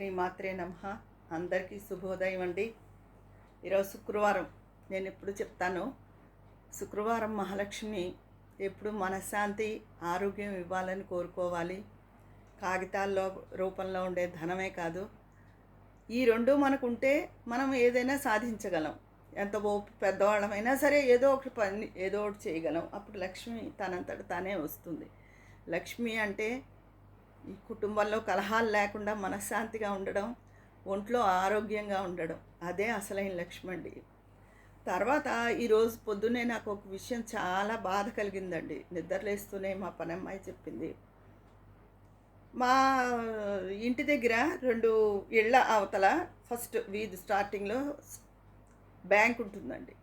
శ్రీమాత్రే నమ. అందరికీ శుభోదయం అండి. ఈరోజు శుక్రవారం. నేను ఎప్పుడు చెప్తాను శుక్రవారం మహాలక్ష్మి ఎప్పుడు మనశ్శాంతి ఆరోగ్యం ఇవ్వాలని కోరుకోవాలి. కాగితాల్లో రూపంలో ఉండే ధనమే కాదు. ఈ రెండు మనకుంటే మనం ఏదైనా సాధించగలం. ఎంత పెద్దవాళ్ళమైనా సరే ఏదో ఒకటి పని ఏదో ఒకటి చేయగలం. అప్పుడు లక్ష్మి తనంతట తానే వస్తుంది. లక్ష్మి అంటే ఈ కుటుంబంలో కలహాలు లేకుండా మనశ్శాంతిగా ఉండడం ఒంట్లో ఆరోగ్యంగా ఉండడం అదే అసలైన లక్ష్మి తర్వాత ఈరోజు పొద్దున్నే నాకు ఒక విషయం చాలా బాధ కలిగిందండి. నిద్రలేస్తూనే మా పనమ్మాయి చెప్పింది. మా ఇంటి దగ్గర రెండు ఇళ్ళ అవతల ఫస్ట్ వీధి స్టార్టింగ్లో బ్యాంక్ ఉంటుందండి.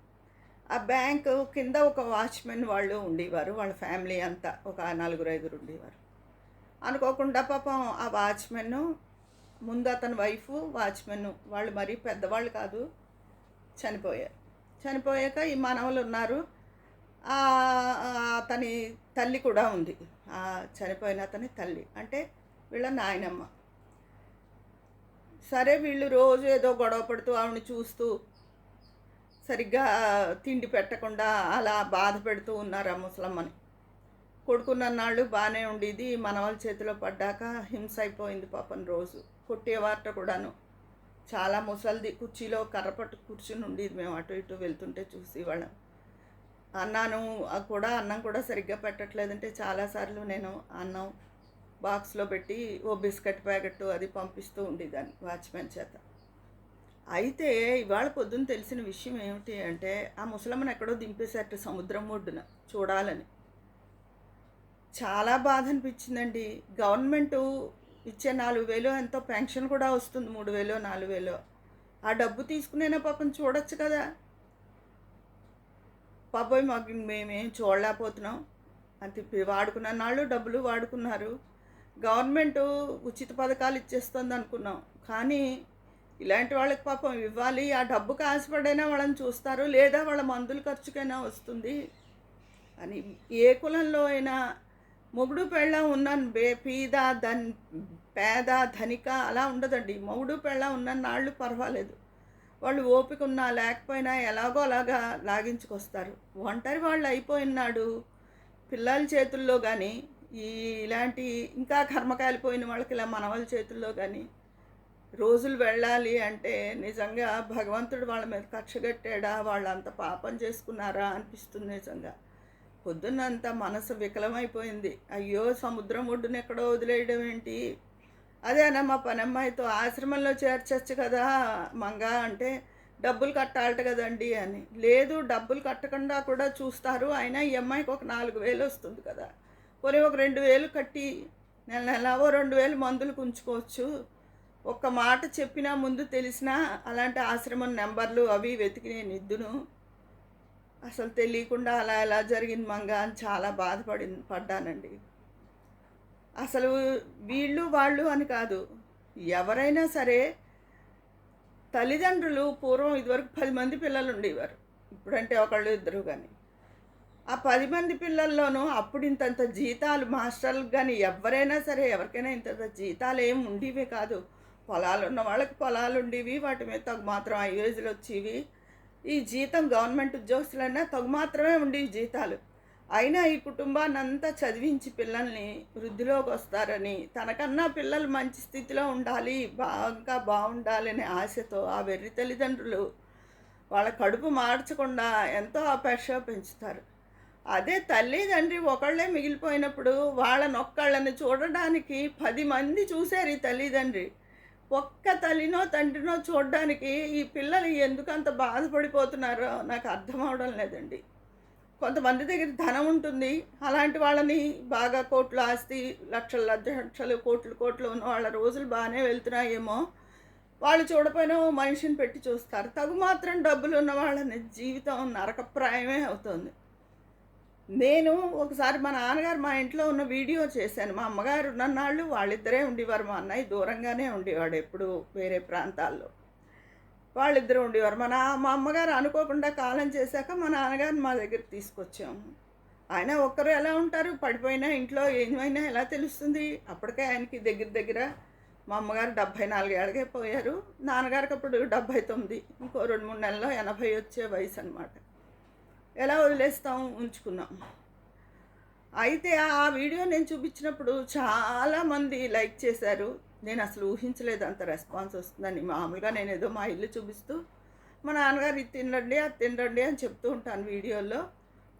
ఆ బ్యాంకు కింద ఒక వాచ్మెన్ వాళ్ళు ఉండేవారు. వాళ్ళ ఫ్యామిలీ అంతా ఒక నలుగురు ఐదుగురు ఉండేవారు. అనుకోకుండా పాపం ఆ వాచ్మెన్ ముందు అతని వైఫ్ వాచ్మెన్ వాళ్ళు మరీ పెద్దవాళ్ళు కాదు చనిపోయారు. చనిపోయాక ఈ మనవలు ఉన్నారు. అతని తల్లి కూడా ఉంది. ఆ చనిపోయిన అతని తల్లి అంటే వీళ్ళ నాయనమ్మ. సరే వీళ్ళు రోజు ఏదో గొడవ పడుతూ ఆవిడని చూస్తూ సరిగ్గా తిండి పెట్టకుండా అలా బాధ పెడుతూ ఉన్నారు ఆ ముసలమ్మని. కొడుకున్న నాళ్ళు బాగానే ఉండేది మనవాళ్ళ చేతిలో పడ్డాక హింస అయిపోయింది పాపం రోజు. కొట్టేవారట కూడాను. చాలా ముసలిది కుర్చీలో కర్ర పట్టు కూర్చుని ఉండేది మేము అటు ఇటు వెళ్తుంటే చూసి వాళ్ళం. అన్నాను కూడా అన్నం కూడా సరిగ్గా పెట్టట్లేదంటే చాలాసార్లు నేను అన్నం బాక్స్లో పెట్టి ఓ బిస్కెట్ ప్యాకెట్ అది పంపిస్తూ ఉండేదాన్ని వాచ్మెన్ చేత. అయితే ఇవాళ పొద్దున్న తెలిసిన విషయం ఏమిటి అంటే ఆ ముసలమ్మను ఎక్కడో దింపేశారట సముద్రం ఒడ్డున చూడాలని. చాలా బాధ అనిపించిందండి గవర్నమెంట్ ఇచ్చే నాలుగు వేలు ఎంతో పెన్షన్ కూడా వస్తుంది మూడు వేలు నాలుగు వేలు ఆ డబ్బు తీసుకునేనా పాపం చూడొచ్చు కదా. పాపం మాకు మేమేం చూడలేకపోతున్నాం. అంతే వాడుకున్న నాళ్ళు డబ్బులు వాడుకున్నారు. గవర్నమెంట్ ఉచిత పథకాలు ఇచ్చేస్తుంది అనుకున్నాం. కానీ ఇలాంటి వాళ్ళకి పాపం ఇవ్వాలి. ఆ డబ్బుకి ఆశపడైనా వాళ్ళని చూస్తారు. లేదా వాళ్ళ మందుల ఖర్చుకైనా వస్తుంది. అని ఏ కులంలో అయినా మొగుడు పెళ్ళ ఉన్న బే పీద ధన్ పేద ధనిక అలా ఉండదండి. మొగుడు పెళ్ళ ఉన్న నాళ్ళు పర్వాలేదు. వాళ్ళు ఓపిక ఉన్నా లేకపోయినా ఎలాగో అలాగా లాగించుకొస్తారు. ఒంటరి వాళ్ళు అయిపోయినాడు పిల్లల చేతుల్లో కానీ ఈ ఇలాంటి ఇంకా కర్మకాలిపోయిన వాళ్ళకి ఇలా మనవల చేతుల్లో కానీ రోజులు వెళ్ళాలి అంటే నిజంగా భగవంతుడు వాళ్ళ మీద కక్షగట్టాడా వాళ్ళంత వాళ్ళు అంత పాపం చేసుకున్నారా? అనిపిస్తుంది నిజంగా. పొద్దున్నంతా మనసు వికలమైపోయింది. అయ్యో సముద్రం ఒడ్డున ఎక్కడో వదిలేయడం ఏంటి? అదేనా మా పనమ్మాయితో ఆశ్రమంలో చేర్చచ్చు కదా. మంగ అంటే డబ్బులు కట్టాలట కదండి అని. లేదు డబ్బులు కట్టకుండా కూడా చూస్తారు. అయినా ఈ అమ్మాయికి ఒక నాలుగు వేలు వస్తుంది కదా. పోనీ ఒక రెండు వేలు కట్టి నెల నెలవో రెండు వేలు మందులు ఉంచుకోవచ్చు ఒక్క మాట చెప్పినా ముందు తెలిసినా అలాంటి ఆశ్రమం నెంబర్లు అవి వెతికి నేను ఇద్దును అసలు తెలియకుండా అలా ఎలా జరిగింది మంగ అని చాలా బాధపడి పడ్డానండి. అసలు వీళ్ళు వాళ్ళు అని కాదు ఎవరైనా సరే తల్లిదండ్రులు పూర్వం ఇదివరకు పది మంది పిల్లలు ఉండేవారు. ఇప్పుడంటే ఒకళ్ళు ఇద్దరు కానీ ఆ పది మంది పిల్లల్లోనూ అప్పుడు ఇంతంత జీతాలు మాస్టర్లకు కానీ ఎవరైనా సరే ఎవరికైనా ఇంతంత జీతాలు ఏం ఉండేవి కాదు. పొలాలు ఉన్న వాళ్ళకి పొలాలు ఉండేవి వాటి మీద తగు మాత్రం ఐవేజులు వచ్చేవి. ఈ జీతం గవర్నమెంట్ ఉద్యోగస్తులైనా తగు మాత్రమే ఉండేవి జీతాలు. అయినా ఈ కుటుంబాన్ని అంతా చదివించి పిల్లల్ని వృద్ధిలోకి వస్తారని తనకన్నా పిల్లలు మంచి స్థితిలో ఉండాలి బాగా బాగుండాలనే ఆశతో ఆ వెర్రి తల్లిదండ్రులు వాళ్ళ కడుపు మార్చకుండా ఎంతో అపేక్ష పెంచుతారు. అదే తల్లి తండ్రి ఒకళ్ళే మిగిలిపోయినప్పుడు వాళ్ళనొక్కళ్ళని చూడడానికి పది మంది చూశారు ఈ తల్లిదండ్రి. ఒక్క తల్లినో తండ్రినో చూడడానికి ఈ పిల్లలు ఎందుకు అంత బాధపడిపోతున్నారో నాకు అర్థం అవడం లేదండి. కొంతమంది దగ్గర ధనం ఉంటుంది. అలాంటి వాళ్ళని బాగా కోట్లు ఆస్తి లక్షల లక్షలు కోట్లు కోట్లు ఉన్న వాళ్ళ రోజులు బాగానే వెళ్తున్నాయేమో. వాళ్ళు చూడపోయినా మనిషిని పెట్టి చూస్తారు. తగు మాత్రం డబ్బులు ఉన్న వాళ్ళని జీవితం నరకప్రాయమే అవుతుంది. నేను ఒకసారి మా నాన్నగారు మా ఇంట్లో ఉన్న వీడియో చేశాను. మా అమ్మగారు ఉన్నన్నాళ్ళు వాళ్ళిద్దరే ఉండేవారు. మా అన్నయ్య దూరంగానే ఉండేవాడు ఎప్పుడు వేరే ప్రాంతాల్లో. వాళ్ళిద్దరూ ఉండేవారు. మా నా మా అమ్మగారు అనుకోకుండా కాలం చేశాక మా నాన్నగారిని మా దగ్గర తీసుకొచ్చాము ఆయన ఒక్కరు ఎలా ఉంటారు? పడిపోయినా ఇంట్లో ఏమైనా ఎలా తెలుస్తుంది? అప్పటికే ఆయనకి దగ్గర దగ్గర మా అమ్మగారు డెబ్భై నాలుగేళ్ళకే పోయారు. నాన్నగారికి అప్పుడు డెబ్భై తొమ్మిది. ఇంకో రెండు మూడు నెలల్లో ఎనభై వచ్చే వయసు అనమాట ఎలా వదిలేస్తాం ఉంచుకున్నాం. అయితే ఆ వీడియో నేను చూపించినప్పుడు చాలామంది లైక్ చేశారు. నేను అసలు ఊహించలేదు అంత రెస్పాన్స్ వస్తుందని. మామూలుగా నేను ఏదో మా ఇల్లు చూపిస్తూ మా నాన్నగారు ఇది తినండి అది తినండి అని చెప్తూ ఉంటాను వీడియోలో.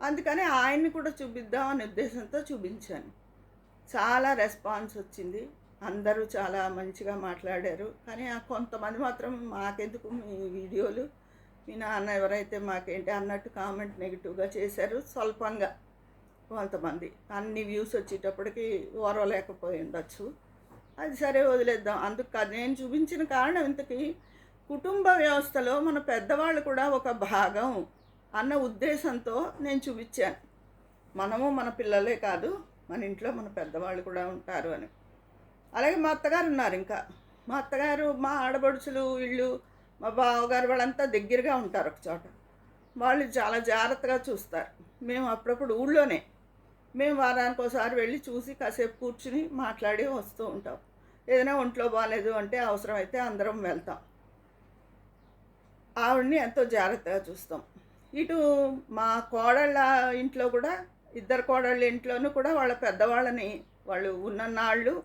అందుకని ఆయన్ని కూడా చూపిద్దాం అనే ఉద్దేశంతో చూపించాను. చాలా రెస్పాన్స్ వచ్చింది. అందరూ చాలా మంచిగా మాట్లాడారు. కానీ ఆ కొంతమంది మాత్రం మాకెందుకు మీ వీడియోలు? మీ నాన్న ఎవరైతే మాకేంటి అన్నట్టు కామెంట్ నెగిటివ్గా చేశారు స్వల్పంగా కొంతమంది. అన్ని వ్యూస్ వచ్చేటప్పటికి ఓరవలేకపోయి ఉండొచ్చు అది సరే వదిలేద్దాం. అందుకు కాదు నేను చూపించిన కారణం ఇంతకీ కుటుంబ వ్యవస్థలో మన పెద్దవాళ్ళు కూడా ఒక భాగం అన్న ఉద్దేశంతో నేను చూపించాను. మనము మన పిల్లలే కాదు మన ఇంట్లో మన పెద్దవాళ్ళు కూడా ఉంటారు అని. అలాగే మా అత్తగారు ఉన్నారు ఇంకా. మా అత్తగారు మా ఆడబడుచులు వీళ్ళు మా బావగారు వాళ్ళంతా దగ్గరగా ఉంటారు ఒక చోట. వాళ్ళు చాలా జాగ్రత్తగా చూస్తారు. మేము అప్పుడప్పుడు ఊళ్ళోనే. మేము వారానికి ఒకసారి వెళ్ళి చూసి కాసేపు కూర్చుని మాట్లాడి వస్తూ ఉంటాం. ఏదైనా ఒంట్లో బాగాలేదు అంటే అవసరమైతే అందరం వెళ్తాం. ఆవిడని ఎంతో జాగ్రత్తగా చూస్తాం. ఇటు మా కోడళ్ళ ఇంట్లో కూడా ఇద్దరు కోడళ్ళ ఇంట్లోనూ కూడా వాళ్ళ పెద్దవాళ్ళని వాళ్ళు ఉన్న నాళ్ళు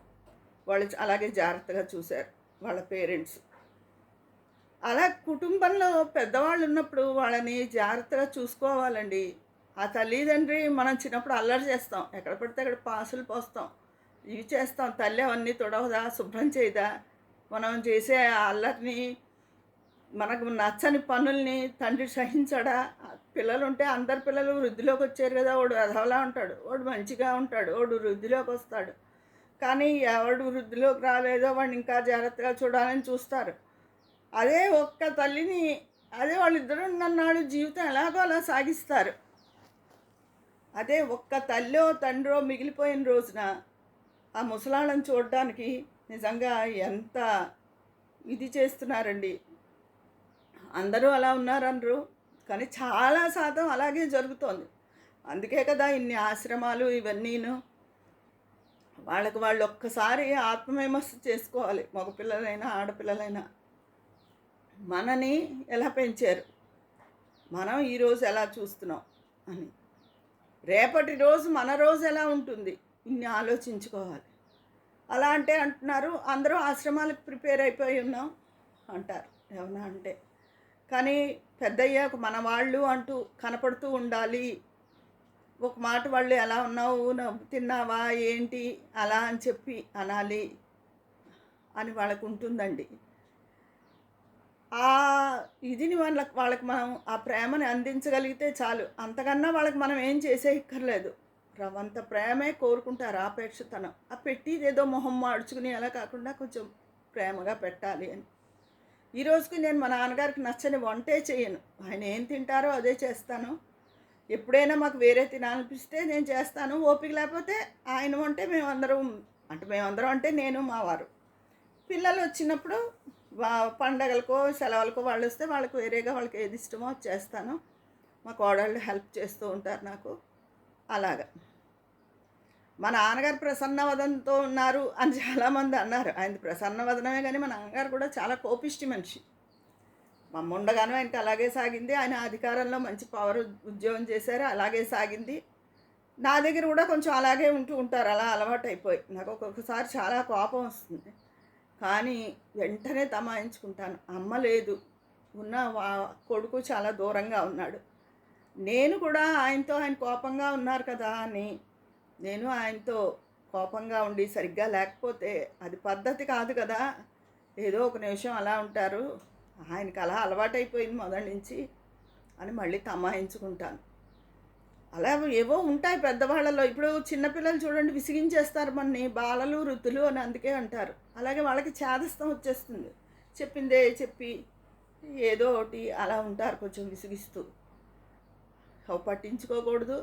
వాళ్ళు అలాగే జాగ్రత్తగా చూశారు. వాళ్ళ పేరెంట్స్. అలా కుటుంబంలో పెద్దవాళ్ళు ఉన్నప్పుడు వాళ్ళని జాగ్రత్తగా చూసుకోవాలండి. ఆ తల్లిదండ్రి మనం చిన్నప్పుడు అల్లరి చేస్తాం. ఎక్కడ పడితే అక్కడ పాసులు పోస్తాం. ఇవి చేస్తాం. తల్లి అవన్నీ తొడవదా? శుభ్రం చేయదా? మనం చేసే అల్లరిని మనకు నచ్చని పనుల్ని తండ్రి సహించడా? పిల్లలు ఉంటే అందరు పిల్లలు వృద్ధిలోకి వచ్చారు కదా వాడు అదవలా ఉంటాడు. వాడు మంచిగా ఉంటాడు. వాడు వృద్ధిలోకి వస్తాడు. కానీ ఎవడు వృద్ధిలోకి రాలేదో వాడిని ఇంకా జాగ్రత్తగా చూడాలని చూస్తారు. అదే ఒక్క తల్లిని అదే వాళ్ళిద్దరు నన్నాడు జీవితం ఎలాగో అలా సాగిస్తారు. అదే ఒక్క తల్లో తండ్రో మిగిలిపోయిన రోజున ఆ ముసలాళ్ళని చూడడానికి నిజంగా ఎంత ఇది చేస్తున్నారండి. అందరూ అలా ఉన్నారనరు కానీ చాలా శాతం అలాగే జరుగుతోంది. అందుకే కదా ఇన్ని ఆశ్రమాలు ఇవన్నీను. వాళ్ళకి వాళ్ళు ఒక్కసారి ఆత్మవిమర్శ చేసుకోవాలి మగపిల్లలైనా ఆడపిల్లలైనా. మనని ఎలా పెంచారు? మనం ఈరోజు ఎలా చూస్తున్నాం అని. రేపటి రోజు మన రోజు ఎలా ఉంటుంది? ఇన్ని ఆలోచించుకోవాలి. అలా అంటే అంటున్నారు అందరూ ఆశ్రమాలకు ప్రిపేర్ అయిపోయి ఉన్నాం అంటారు. ఏమన్నా అంటే. కానీ పెద్దయ్యాక మన వాళ్ళు అంటూ కనపడుతూ ఉండాలి. ఒక మాట వాళ్ళు ఎలా ఉన్నావు? నవ్వు తిన్నావా? ఏంటి? అలా అని చెప్పి అనాలి అని వాళ్ళకు ఉంటుందండి. ఆ ఇదిని వాళ్ళకి వాళ్ళకి మనం ఆ ప్రేమని అందించగలిగితే చాలు. అంతకన్నా వాళ్ళకి మనం ఏం చేసేయక్కర్లేదు. రవంత ప్రేమే కోరుకుంటారు ఆపేక్షతనం ఆ పెట్టిది ఏదో మొహం మార్చుకుని అలా కాకుండా కొంచెం ప్రేమగా పెట్టాలి అని. ఈ రోజుకి నేను మా నాన్నగారికి నచ్చని వంటే చేయను. ఆయన ఏం తింటారో అదే చేస్తాను. ఎప్పుడైనా మాకు వేరే తినాలనిపిస్తే నేను చేస్తాను. ఓపిక లేకపోతే ఆయన వంటే మేమందరం అంటే మేమందరం అంటే నేను మా వారు. పిల్లలు వచ్చినప్పుడు పండగలకు సెలవులకు వాళ్ళు వస్తే వాళ్ళకి వేరేగా వాళ్ళకి ఏది ఇష్టమో అది చేస్తాను. మా కోడళ్ళు హెల్ప్ చేస్తూ ఉంటారు నాకు. అలాగా. మా నాన్నగారు ప్రసన్నవదనంతో ఉన్నారు అని చాలామంది అన్నారు. ఆయన ప్రసన్నవదనమే కానీ మా నాన్నగారు కూడా చాలా కోపిష్టి మనిషి. మమ్మ ఉండగానే ఆయనకి అలాగే సాగింది. ఆయన అధికారంలో మంచి పవర్ ఉద్యోగం చేశారు. అలాగే సాగింది. నా దగ్గర కూడా కొంచెం అలాగే ఉంటూ ఉంటారు. అలా అలవాటు అయిపోయి నాకు ఒక్కొక్కసారి చాలా కోపం వస్తుంది. కానీ వెంటనే తమాయించుకుంటాను. అమ్మ లేదు. ఉన్న వా కొడుకు చాలా దూరంగా ఉన్నాడు. నేను కూడా ఆయనతో ఆయన కోపంగా ఉన్నారు కదా అని. నేను ఆయనతో కోపంగా ఉండి సరిగ్గా లేకపోతే అది పద్ధతి కాదు కదా. ఏదో ఒక నిమిషం అలా ఉంటారు. ఆయనకి అలా అలవాటైపోయింది మొదటి నుంచి అని మళ్ళీ తమాయించుకుంటాను. అలా ఏవో ఉంటాయి పెద్దవాళ్ళలో. ఇప్పుడు చిన్నపిల్లలు చూడండి విసిగించేస్తారు మనని బాలలు వృద్ధులు అని అందుకే అంటారు. అలాగే వాళ్ళకి చేదస్తం వచ్చేస్తుంది. చెప్పిందే చెప్పి ఏదో ఒకటి అలా ఉంటారు కొంచెం విసిగిస్తూ. అవి పట్టించుకోకూడదు.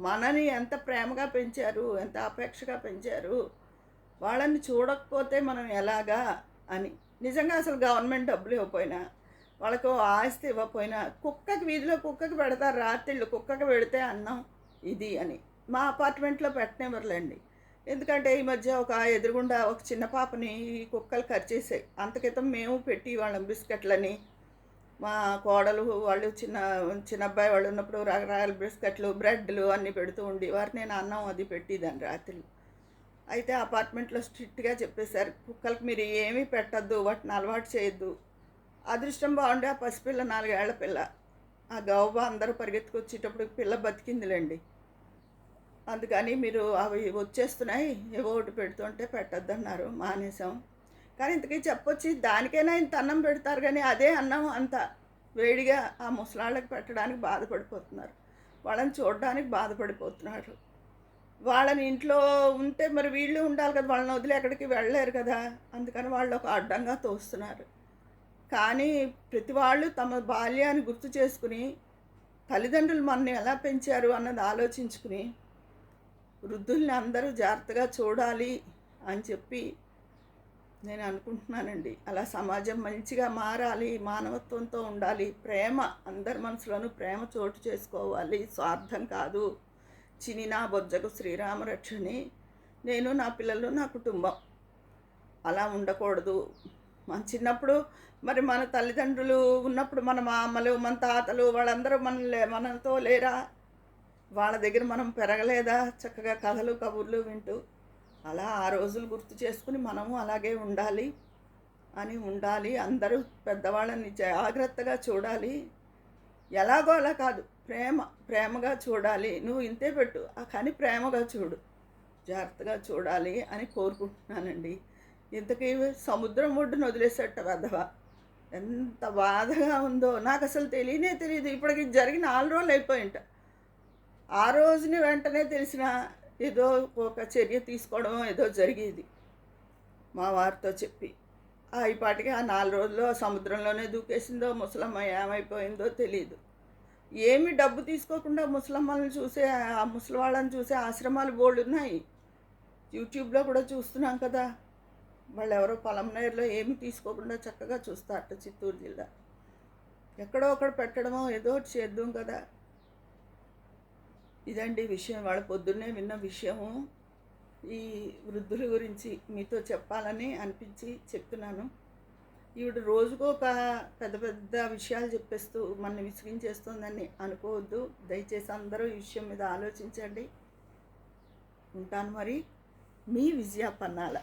మనని ఎంత ప్రేమగా పెంచారు ఎంత అపేక్షగా పెంచారు వాళ్ళని చూడకపోతే మనం ఎలాగా అని. నిజంగా అసలు గవర్నమెంట్ డబ్బులు ఇవ్వకపోయినా వాళ్ళకు ఆస్తి ఇవ్వకపోయినా కుక్కకి వీధిలో కుక్కకి పెడతారు రాత్రిళ్ళు కుక్కకి పెడితే అన్నం ఇది అని. మా అపార్ట్మెంట్లో పెట్టనివ్వరులేండి. ఎందుకంటే ఈ మధ్య ఒక ఎదురుగుండా ఒక చిన్న పాపని ఈ కుక్కలు కరిచేసాయి అంత క్రితం మేము పెట్టి వాళ్ళం బిస్కెట్లని మా కోడలు వాళ్ళు చిన్న చిన్న అబ్బాయి వాళ్ళు ఉన్నప్పుడు రకరకాల బిస్కెట్లు బ్రెడ్లు అన్నీ పెడుతూ ఉండేవారు నేను అన్నం అది పెట్టేదాన్ని రాత్రి అయితే అపార్ట్మెంట్లో స్ట్రిక్ట్గా చెప్పేశారు కుక్కలకు మీరు ఏమీ పెట్టద్దు వాటిని అలవాటు చేయొద్దు అదృష్టం బాగుండే ఆ పసిపిల్ల నాలుగేళ్ళ పిల్ల. ఆ గవ్వ అందరూ పరిగెత్తుకొచ్చేటప్పుడు పిల్ల బతికిందిలేండి. అందుకని మీరు అవి వచ్చేస్తున్నాయి ఏవో ఒకటి పెడుతుంటే పెట్టద్దన్నారు మానేసాం కానీ ఇంతకీ చెప్పొచ్చి దానికైనా ఇంత అన్నం పెడతారు కానీ అదే అన్నం అంత వేడిగా ఆ ముసలాళ్ళకి పెట్టడానికి బాధపడిపోతున్నారు. వాళ్ళని చూడడానికి బాధపడిపోతున్నారు. వాళ్ళని ఇంట్లో ఉంటే మరి వీళ్ళు ఉండాలి కదా వాళ్ళని వదిలి ఎక్కడికి వెళ్ళలేరు కదా. అందుకని వాళ్ళు ఒక అడ్డంగా తోస్తున్నారు. కానీ ప్రతి వాళ్ళు తమ బాల్యాన్ని గుర్తు చేసుకుని తల్లిదండ్రులు మనల్ని ఎలా పెంచారు అన్నది ఆలోచించుకుని వృద్ధుల్ని అందరూ జాగ్రత్తగా చూడాలి అని చెప్పి నేను అనుకుంటున్నానండి. అలా సమాజం మంచిగా మారాలి మానవత్వంతో ఉండాలి ప్రేమ అందరి మనసులోనూ ప్రేమ చోటు చేసుకోవాలి స్వార్థం కాదు. చిని నా బొజ్జకు శ్రీరామరక్షని నేను నా పిల్లలు నా కుటుంబం. అలా ఉండకూడదు. మన చిన్నప్పుడు మరి మన తల్లిదండ్రులు ఉన్నప్పుడు మన మామలు మన తాతలు వాళ్ళందరూ మన మనతో లేరా? వాళ్ళ దగ్గర మనం పెరగలేదా? చక్కగా కథలు కబుర్లు వింటూ అలా ఆ రోజులు గుర్తు చేసుకుని మనము అలాగే ఉండాలి అని ఉండాలి. అందరూ పెద్దవాళ్ళని జాగ్రత్తగా చూడాలి. ఎలాగో అలా కాదు. ప్రేమ ప్రేమగా చూడాలి. నువ్వు ఇంతే పెట్టు. ఆ కానీ ప్రేమగా చూడు. జాగ్రత్తగా చూడాలి అని కోరుకుంటున్నానండి. ఇంతకీ సముద్రం ఒడ్డున వదిలేసేట వెధవ? ఎంత బాధగా ఉందో. నాకు అసలు తెలియనే తెలియదు ఇప్పటికి జరిగిన నాలుగు రోజులు అయిపోయింట. ఆ రోజుని వెంటనే తెలిసిన ఏదో ఒక చర్య తీసుకోవడం ఏదో జరిగేది. మా వారితో చెప్పి ఆ ఆ నాలుగు రోజుల్లో సముద్రంలోనే దూకేసిందో ముసలమ్మ ఏమైపోయిందో తెలియదు ఏమి డబ్బు తీసుకోకుండా ముసలమ్మలను చూసే ఆ ముసలి వాళ్ళని చూసే ఆశ్రమాలు బోర్డు ఉన్నాయి. యూట్యూబ్లో కూడా చూస్తున్నాం కదా. వాళ్ళు ఎవరో పొలంనేరులో ఏమి తీసుకోకుండా చక్కగా చూస్తారట చిత్తూరు జిల్లా. ఎక్కడో ఒకటి పెట్టడమో ఏదో ఒకటి చేద్దాం కదా. ఇదండి విషయం. వాళ్ళ పొద్దున్నే విన్న విషయము. ఈ వృద్ధుల గురించి మీతో చెప్పాలని అనిపించి చెప్తున్నాను. ఈవిడ రోజుకో ఒక పెద్ద పెద్ద విషయాలు చెప్పేస్తూ మన విసిగించేస్తుందని అనుకోవద్దు. దయచేసి అందరూ ఈ విషయం మీద ఆలోచించండి. ఉంటాను మరి. మీ విజయ పన్నాల